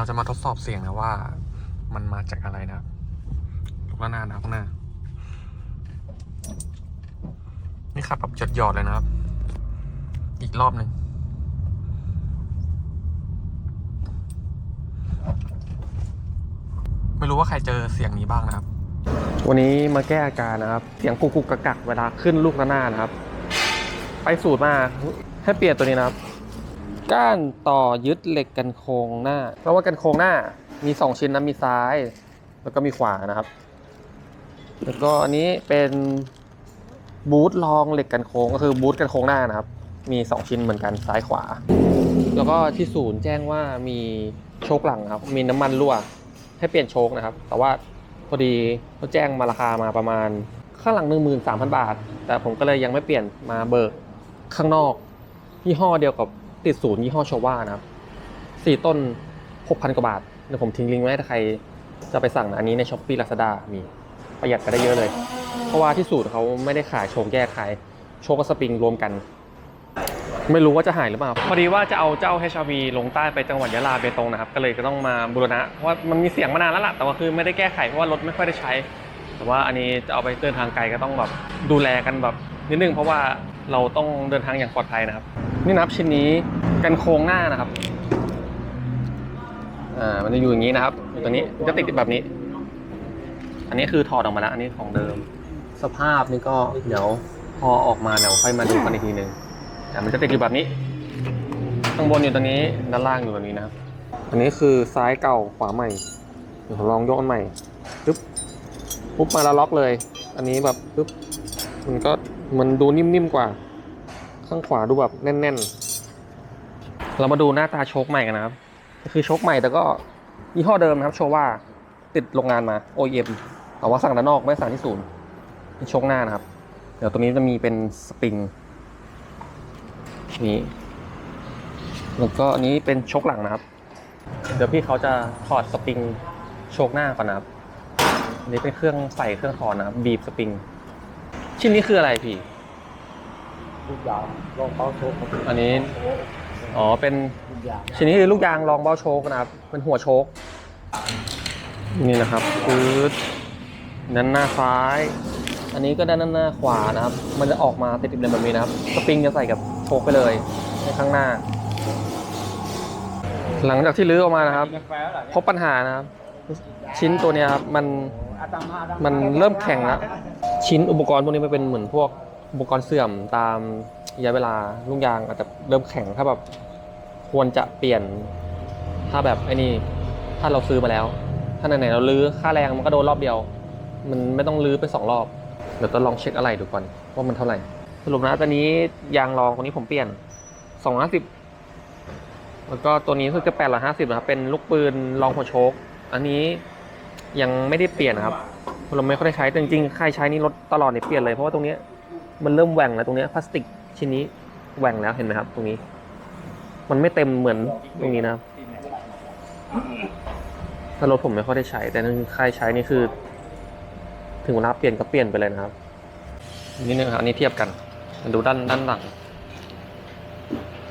เราจะมาทดสอบเสียงนะว่า มันมาจากอะไรนะครับลูกระนาดนะครับข้างหน้า นี่ครับแบบหยดๆเลยนะครับ อีกรอบหนึ่งไม่รู้ว่าใครเจอเสียงนี้บ้างนะครับ วันนี้มาแก้อาการนะครับ เสียงกุกกุกกักกักเวลาขึ้นลูกระนาดนะครับ ไปสูตรมาให้เปลี่ยนตัวนี้นะครับ ก้านต่อยึดเหล็กกันโครงหน้า เพราะว่ากันโครงหน้ามี 2 ชิ้นนะมีซ้าย แล้วก็มีขวานะครับ แล้วก็อันนี้เป็นบูทรองเหล็กกันโค้งก็คือบูทกันโค้งหน้านะครับ มี 2 ชิ้นเหมือนกันซ้ายขวา แล้วก็ที่ศูนย์แจ้งว่ามีโชคหลังครับ มีน้ำมันรั่วให้เปลี่ยนโชคนะครับ แต่ว่าพอดีเขาแจ้งมาราคามาประมาณข้างหลัง 13,000 บาท แต่ผมก็เลยยังไม่เปลี่ยนมาเบิกข้างนอกยี่ห้อเดียวกับ ติดศูนย์ยี่ห้อโชว่านะครับสี่ต้น6,000กว่าบาทเดี๋ยวผมทิ้งลิงก์ไว้ถ้าใครจะไปสั่งอันนี้ในช้อปปี้ลาซาด้ามีประหยัดกันได้เยอะเลย เพราะว่าที่สูตรเขาไม่ได้ขายโชว์แยกขายโชว์กับสปริงรวมกัน ไม่รู้ว่าจะหายหรือเปล่า พอดีว่าจะเอาเจ้า HRV ลงใต้ไปจังหวัดยะลาเบตงนะครับ ก็เลยก็ต้องมาบูรณะ เพราะว่ามันมีเสียงมานานแล้วล่ะ แต่ว่าคือไม่ได้แก้ไขเพราะว่ารถไม่ค่อยได้ใช้ แต่ว่าอันนี้จะเอาไปเดินทางไกลก็ต้องแบบดูแลกันแบบนิดนึงเพราะว่าเราต้องเดินทางอย่างปลอดภัยนะครับ นี่นับชิ้นนี้กันโครงหน้านะครับ อ่า มันจะอยู่อย่างนี้นะครับอยู่ตัวนี้จะติดแบบนี้ อันนี้คือถอดออกมาแล้ว อันนี้ของเดิม สภาพนี่ก็เดี๋ยวพอออกมาเดี๋ยวค่อยมาดูกันอีกทีหนึ่งแต่มันจะติดอยู่แบบนี้ ข้างบนอยู่ตรงนี้ ด้านล่างอยู่แบบนี้นะครับ อันนี้คือซ้ายเก่าขวาใหม่ เดี๋ยวผมลองยกอันใหม่ปึ๊บปุ๊บมาแล้วล็อกเลย อันนี้แบบปึ๊บมันก็มันดูนิ่มๆกว่า ข้างขวาดูแบบแน่น ๆ เรามาดูหน้าตาโชคใหม่กันนะครับ คือโชคใหม่แต่ก็ยี่ห้อเดิมนะครับ โชว่าติดโรงงานมา OEM แต่ว่าสั่งด้านนอกไม่สั่งที่ศูนย์เป็นโชคหน้านะครับ เดี๋ยวตัวนี้จะมีเป็นสปริงนี้แล้วก็อันนี้เป็นโชคหลังนะครับ เดี๋ยวพี่เขาจะถอดสปริงโชคหน้าก่อนนะครับอันนี้เป็นเครื่องใส่เครื่องถอดนะครับบีบสปริงชิ้นนี้คืออะไรพี่ ทุกอย่างลองเป้าโชคอันนี้ อ๋อ เป็นทุกอย่างชิ้นนี้คือลูกยางรองเบ้าโชคนะครับ เป็นหัวโชคนี่นะครับคือด้านหน้าซ้าย อันนี้ก็ด้านหน้าขวานะครับ มันจะออกมาติดๆเลยแบบนี้นะครับ สปริงจะใส่กับโชคไปเลยในข้างหน้า หลังจากที่ลื้อออกมานะครับกาแฟอะไรพบปัญหานะครับ ชิ้นตัวเนี้ยครับ มัน มันเริ่มแข็งแล้ว ชิ้นอุปกรณ์พวกนี้มันเป็นเหมือนพวก อุปกรณ์เสื่อมตามระยะเวลาลูกยางอาจจะเริ่มแข็งถ้าแบบควรจะเปลี่ยนถ้าแบบไอ้นี่ถ้าเราซื้อมาแล้ว ถ้าไหนๆเราลื้อค่าแรงมันก็โดนรอบเดียว มันไม่ต้องลื้อไปสองรอบเดี๋ยวต้องลองเช็คอะไรดูก่อนว่ามันเท่าไหร่สรุปนะตอนนี้ยางรองตัวนี้ผมเปลี่ยนสองร้อยสิบแล้วก็ตัวนี้รู้สึกจะแปดร้อยห้าสิบนะครับเป็นลูกปืนรองหัวโชคอันนี้ยังไม่ได้เปลี่ยนนะครับเราไม่ค่อยได้ใช้แต่จริงๆใครใช้นี่ลดตลอดเนี่ยเปลี่ยนเลยเพราะว่าตรงนี้ มันเริ่มแหว่งแล้วตรงเนี้ยพลาสติกชิ้นนี้แหว่งแล้วเห็นไหมครับ ตรงนี้ มันไม่เต็มเหมือนตรงนี้นะครับถ้ารถผมไม่ค่อยได้ใช้ แต่นั่นใครใช้นี่คือ ถึงเวลาเปลี่ยนก็เปลี่ยนไปเลยนะครับนี่นึงครับอันนี้เทียบกันมันดูด้านด้านหลัง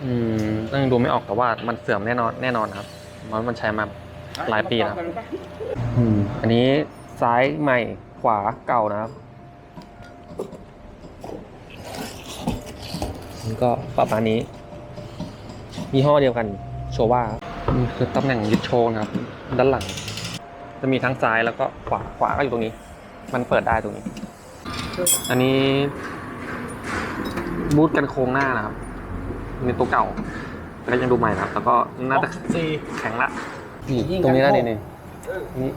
อืมยังดูไม่ออกแต่ว่ามันเสื่อมแน่นอนแน่นอนครับเพราะมันใช้มาหลายปีนะครับอืมอันนี้ซ้ายใหม่ขวาเก่านะครับ ก็ประมาณนี้ยี่ห้อเดียวกันโชว่านี่คือตำแหน่งยึดโชว์นะครับ ด้านหลัง จะมีทั้งซ้ายแล้วก็ขวาขวาก็อยู่ตรงนี้ มันเปิดได้ตรงนี้ อันนี้บูทกันโค้งหน้านะครับนี่ตัวเก่าแต่ก็ยังดูใหม่นะครับแล้วก็น่าจะสี่แข็งละนี่ตรงนี้นะนี่นี่นี่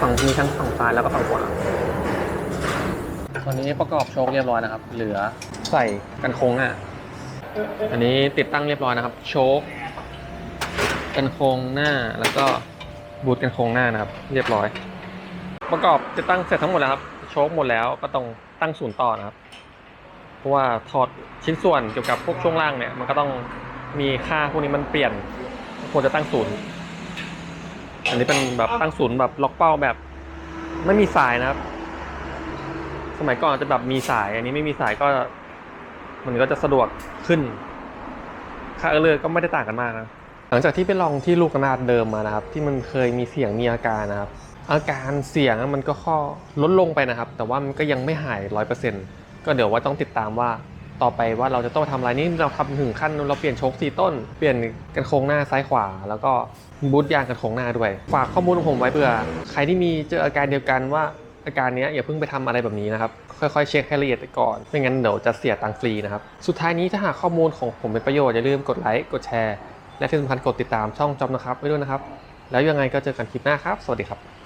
ฝั่งมีทั้งฝั่งซ้ายแล้วก็ฝั่งขวาตอนนี้ประกอบโชคเรียบร้อยนะครับ เหลือ ใส่กันโค้งอะ อันนี้ติดตั้งเรียบร้อยนะครับ โชคกันโค้งหน้าแล้วก็บูทกันโค้งหน้านะครับ เรียบร้อย ประกอบติดตั้งเสร็จทั้งหมดแล้วครับ โชคหมดแล้วก็ต้องตั้งศูนย์ต่อนะครับ เพราะว่าถอดชิ้นส่วนเกี่ยวกับพวกช่วงล่างเนี่ยมันก็ต้องมีค่าพวกนี้มันเปลี่ยนควรจะตั้งศูนย์อันนี้เป็นแบบตั้งศูนย์แบบล็อกเป้าแบบ ไม่มีสายนะครับ สมัยก่อนจะแบบมีสาย อันนี้ไม่มีสายก็ มันก็จะสะดวกขึ้น ค่าเออร์เลอร์ก็ไม่ได้ต่างกันมากนะหลังจากที่ไปลองที่ลูกนาดเดิมมานะครับ ที่มันเคยมีเสียงมีอาการนะครับ อาการเสียงมันก็ข้อลดลงไปนะครับ แต่ว่ามันก็ยังไม่หายร้อยเปอร์เซ็นต์ก็เดี๋ยวว่าต้องติดตามว่าต่อไปว่าเราจะต้องทำอะไรนี่เราทำถึงขั้นเราเปลี่ยนโชคสี่ต้น เปลี่ยนกันโค้งหน้าซ้ายขวา แล้วก็บูทยางกันโค้งหน้าด้วย ฝากข้อมูลของผมไว้เผื่อใครที่มีเจออาการเดียวกันว่าอาการนี้อย่าเพิ่งไปทำอะไรแบบนี้นะครับ ค่อยๆเช็คให้ละเอียดก่อน ไม่งั้นเดี๋ยวจะเสียตังค์ฟรีนะครับ สุดท้ายนี้ถ้าหากข้อมูลของผมเป็นประโยชน์ อย่าลืมกดไลค์กดแชร์ และที่สำคัญกดติดตามช่องจอมนะครับไว้ด้วยนะครับ แล้วยังไงก็เจอกันคลิปหน้าครับ สวัสดีครับ